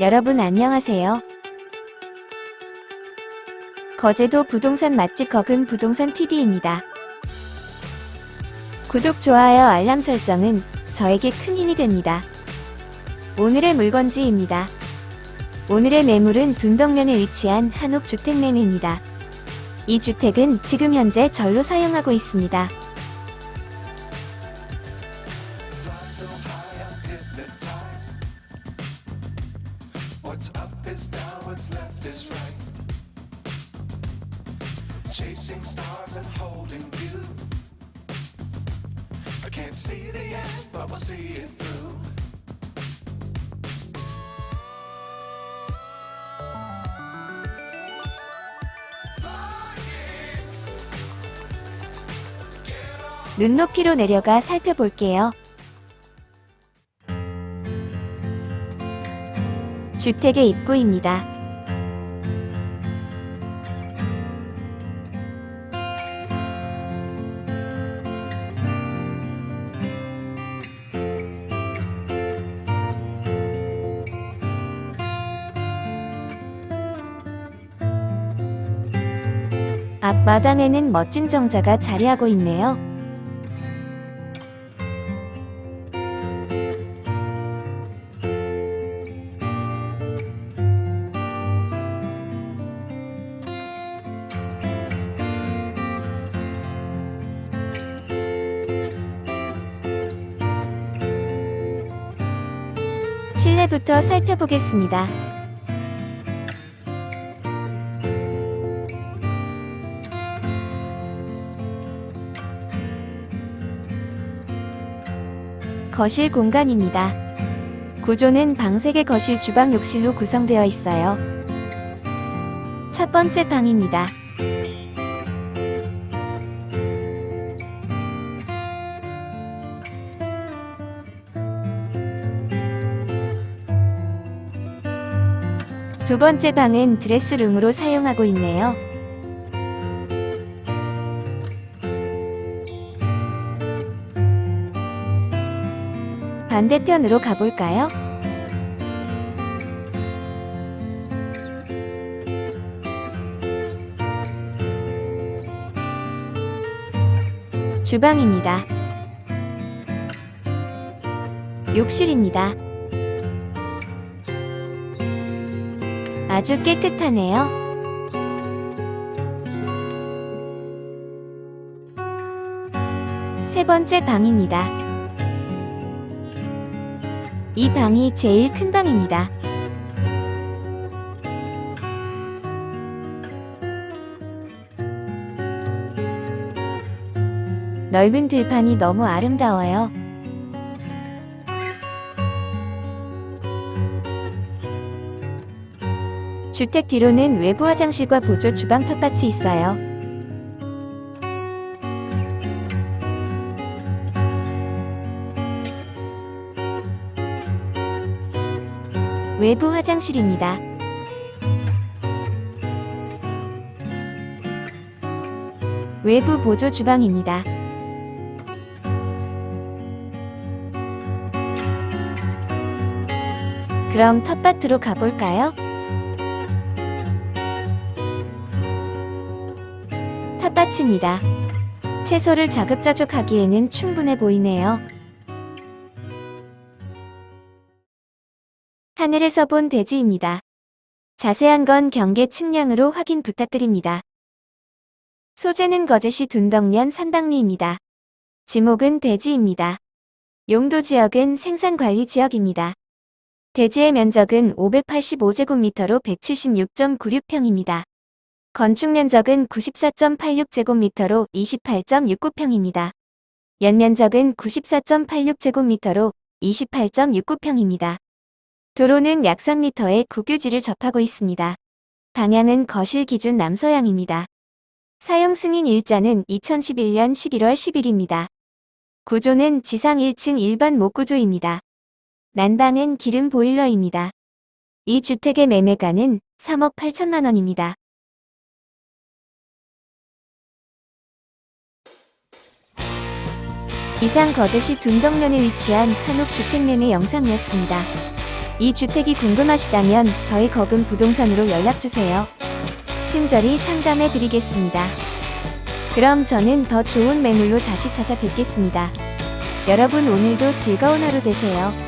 여러분 안녕하세요. 거제도 부동산 맛집 거금 부동산 TV입니다. 구독, 좋아요, 알람 설정은 저에게 큰 힘이 됩니다. 오늘의 물건지입니다. 오늘의 매물은 둔덕면에 위치한 한옥 주택 매매입니다. 이 주택은 지금 현재 절로 사용하고 있습니다. What's up is down, what's left is right. Chasing stars and holding you. I can't see the end, but we'll see it through. 눈높이로 내려가 살펴볼게요. 주택의 입구입니다. 앞마당에는 멋진 정자가 자리하고 있네요. 실내부터 살펴보겠습니다. 거실 공간입니다. 구조는 방색의 거실 주방 욕실로 구성되어 있어요. 첫 번째 방입니다. 두 번째 방은 드레스룸으로 사용하고 있네요. 반대편으로 가볼까요? 주방입니다. 욕실입니다. 아주 깨끗하네요. 세 번째 방입니다. 이 방이 제일 큰 방입니다. 넓은 들판이 너무 아름다워요. 주택 뒤로는 외부 화장실과 보조 주방 텃밭이 있어요. 외부 화장실입니다. 외부 보조 주방입니다. 그럼 텃밭으로 가볼까요? 텃밭입니다. 채소를 자급자족하기에는 충분해 보이네요. 하늘에서 본 대지입니다. 자세한 건 경계 측량으로 확인 부탁드립니다. 소재는 거제시 둔덕면 산당리입니다. 지목은 대지입니다. 용도 지역은 생산관리 지역입니다. 대지의 면적은 585제곱미터로 176.96평입니다. 건축 면적은 94.86제곱미터로 28.69평입니다. 연면적은 94.86제곱미터로 28.69평입니다. 도로는 약 3m의 국유지를 접하고 있습니다. 방향은 거실 기준 남서향입니다. 사용 승인 일자는 2011년 11월 10일입니다. 구조는 지상 1층 일반 목구조입니다. 난방은 기름 보일러입니다. 이 주택의 매매가는 3억 8천만 원입니다. 이상 거제시 둔덕면에 위치한 한옥 주택 매매 영상이었습니다. 이 주택이 궁금하시다면 저희 거금 부동산으로 연락주세요. 친절히 상담해 드리겠습니다. 그럼 저는 더 좋은 매물로 다시 찾아뵙겠습니다. 여러분 오늘도 즐거운 하루 되세요.